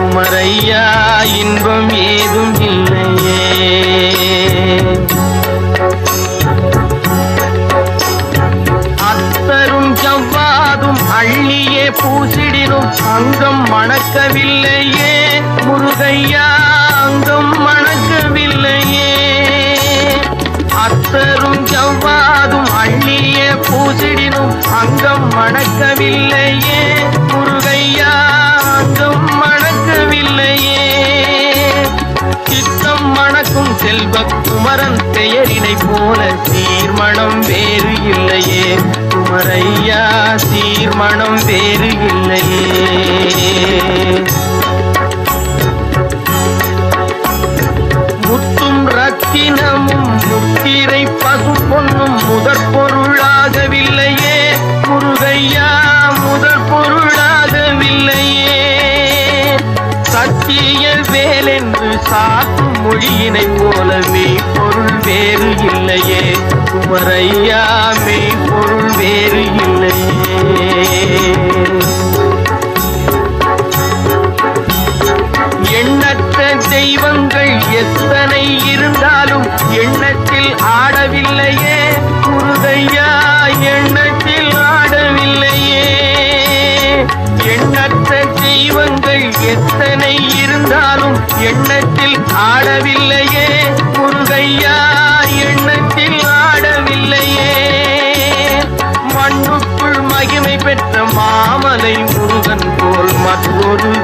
குமரையா இன்பம் ஏதும் இல்லையே. அத்தரும் ஜவ்வாதும் அள்ளியே பூசிடினும் அங்கம் மணக்கவில்லையே. முருகையா அங்கம் மணக்கவில்லையே. அத்தரும் ஜவ்வாதும் அள்ளியே பூசிடினும் அங்கம் மணக்கவில்லையே. மணக்கவில்லையே சித்தம் மணக்கும் செல்வ குமரன் பெயரினை போல சீர்மணம் வேறு இல்லையே. குமரையா சீர்மணம் வேறு இல்லையே. முத்தும் ரத்தினமும் முத்திரை பசு பொன்னும் முதற் பொருளா காக்கும் சாக்கும் மொழியினை போலவே பொருள் வேறு இல்லையே. குமரையா மெய் பொருள்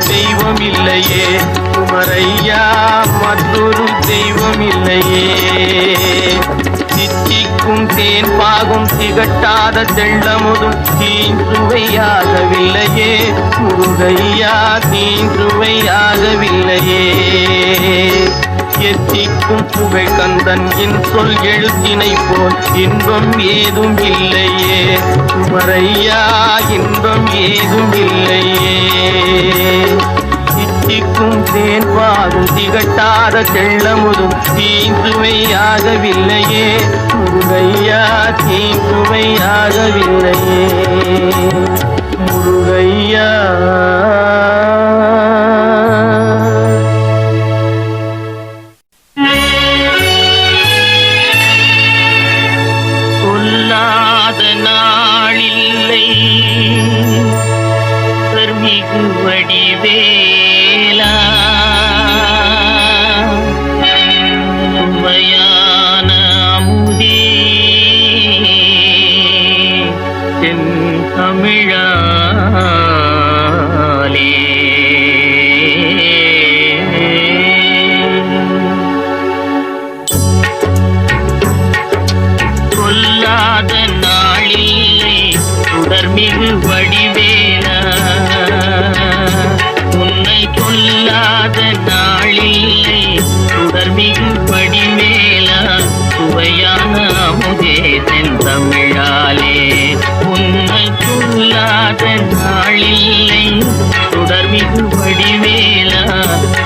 தெய்வம் இல்லையே குமரையா மற்றொரு தெய்வம் இல்லையே சித்திக்கும் தேன் பாகும் திகட்டாத செல்லமுதும் தீன்றுவையாகவில்லையே முருகையா தீன்றுவையாகவில்லையே எத்திக்கும் புகழ் கந்தன் என் சொல் எழுத்தினை போல் இன்பம் ஏதும் இல்லையே குமரையா இன்பம் ஏதும் இல்லையே. இச்சிக்கும் தேன்பாகும் திகட்டாத தெள்ளமுதும் தீந்துமையாகவில்லையே முருகையா தீந்துமையாகவில்லையே முருகையா தமிழாலே. கொல்லாத நாளில்லை தொடர்மிகு தொடர்மிகு வடிவேலா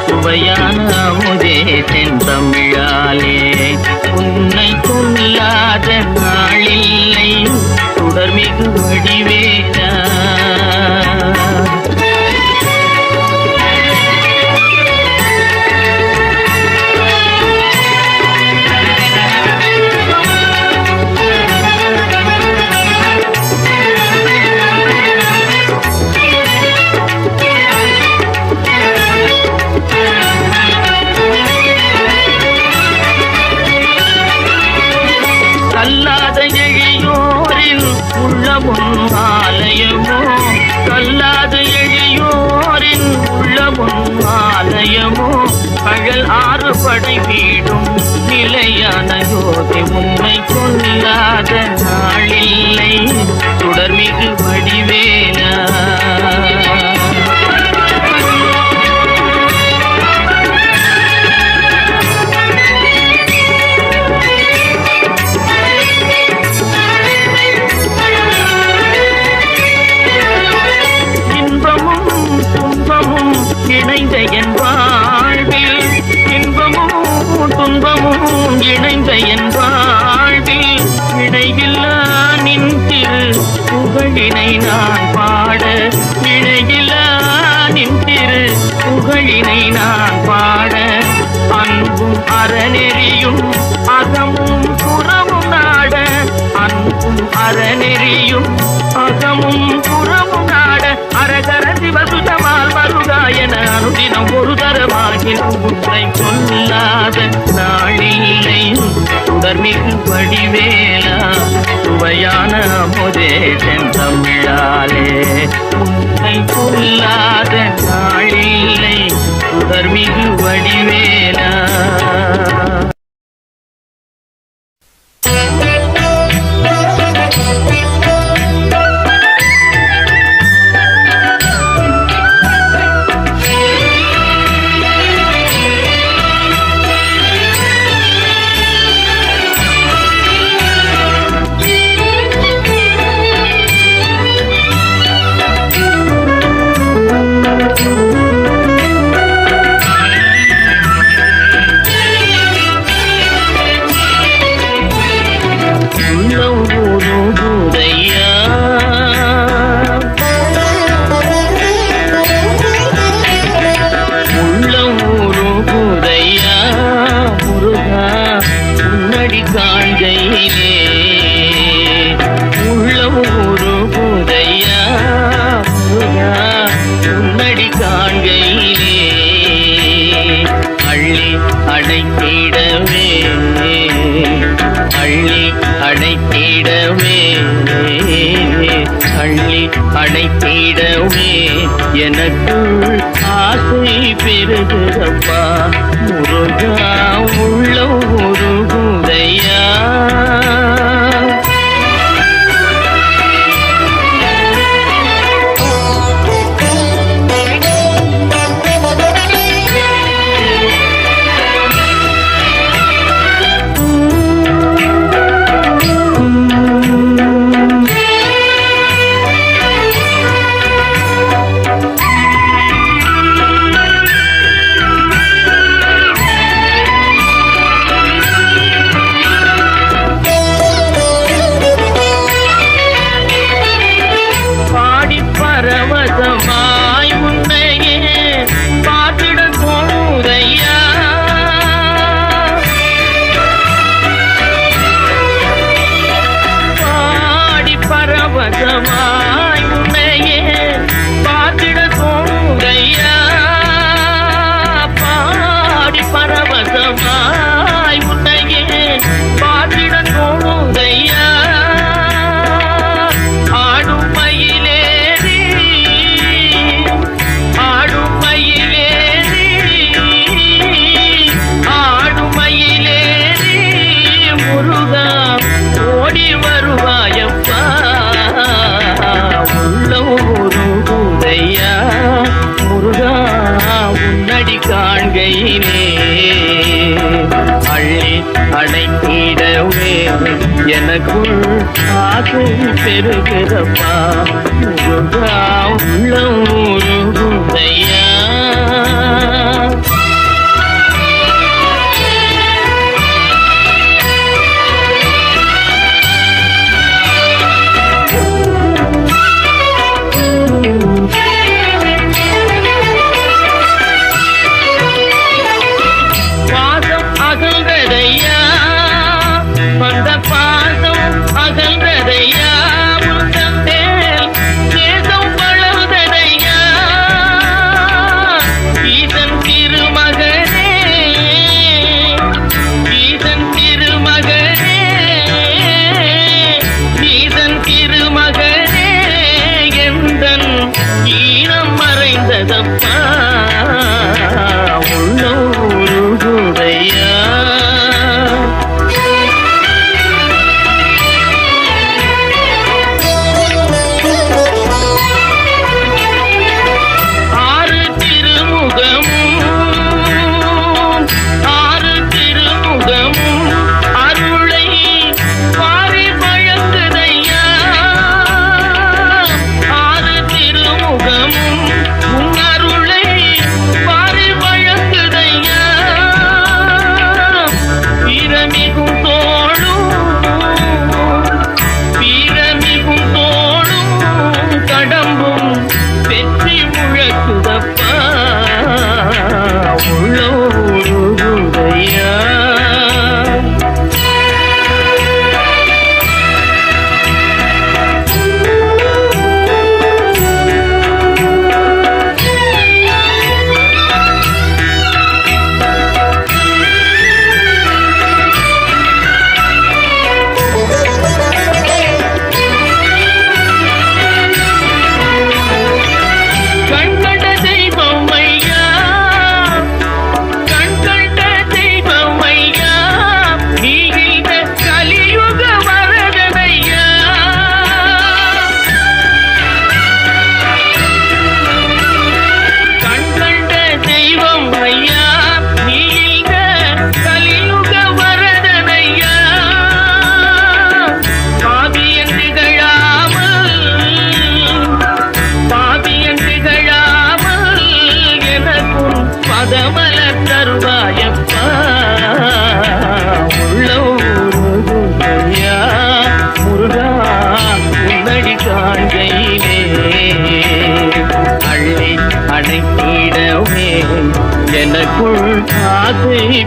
சுவையான அமுதே செந்தமிழாலே உன்னை கொல்லாத நாளில்லை தொடர்மிகு வடிவே உள்ளமும் ஆலயமோ கல்லாத எழியோரின் உள்ளமும் ஆலயமோ பகல் ஆறு படை வீடும் நிலையான யோதி உண்மை கொல்லாத நாளில்லை தொடர்மிகு வடிவேலா புகழினை நான் பாட அன்பும் அறநெறியும் அகமும் புறமும் நாட அன்பும் அறநெறியும் அகமும் புறமும் நாட அரகர சிவசுதமால் மருகாயன அனுதினம் ஒரு தரமாகினும் உன்னை கொல்லாத நாளில்லை. தொடர்மிகு வடிவேலா சுவையான முதே செந்தமிழாலே உன்னை கொல்லாத நாள் தொடர்மிகு வடிவேலா அடைத்திடவே அள்ளி அடைத்திடவே அள்ளி அடைத்திடவே எனக்குள் ஆசை பெருகுதப்பா. எனக்குள் ஆசை பெறுகிறப்பா முருகா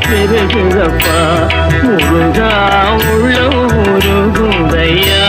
பெருகுதப்பா முருகா உள்ள உருகுதையா.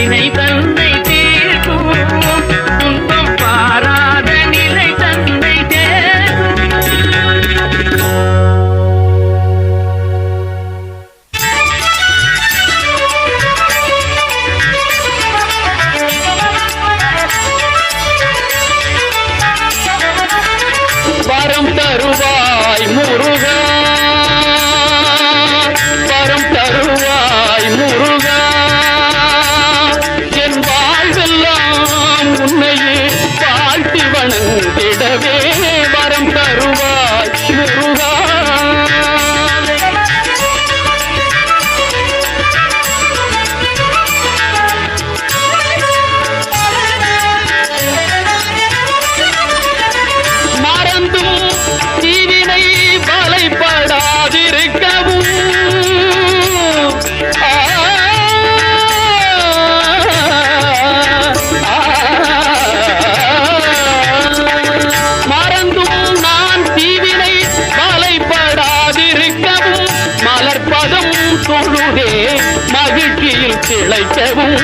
வினை தந்த வாழவே வரம் தருவார். மகிழ்ச்சியில் திளைக்கவும்.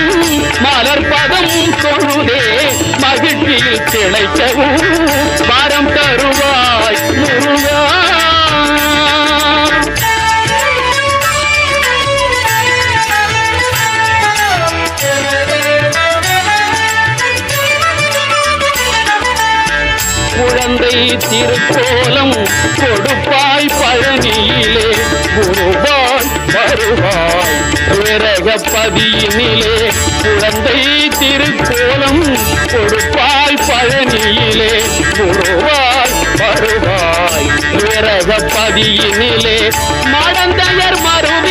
மலர்பதம் தொழுதே மகிழ்ச்சியில் திளைக்கவும். வரம் தருவாய் முருகா. குழந்தை திருக்கோலம் கொடுப்பாய் பழனியிலே. குருவா வருவாய் விரக குழந்தை திருக்கோலம் கொடுப்பாய் பழனியிலே. குருவாய் வருவாய். விரகப்பதியினிலே. மடந்தையர் மறுவிடவே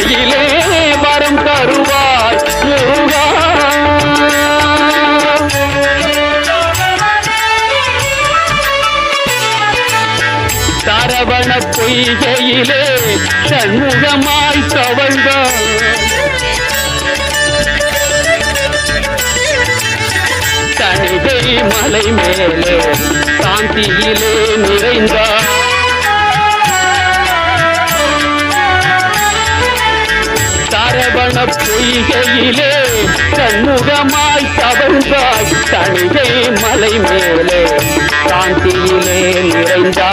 சோலையிலே வரம் தருவாய் முருகா சரவண பொய்கையிலே சண்முகமாய் தவழ்ந்தார் தனிதை மலை மேலே காந்தியிலே நிறைந்தார் பொய்கையிலே சண்முகமாய் தவழ்ந்தாய் தனிகை மலை மேலே. காந்தியிலே நிறைந்தாய்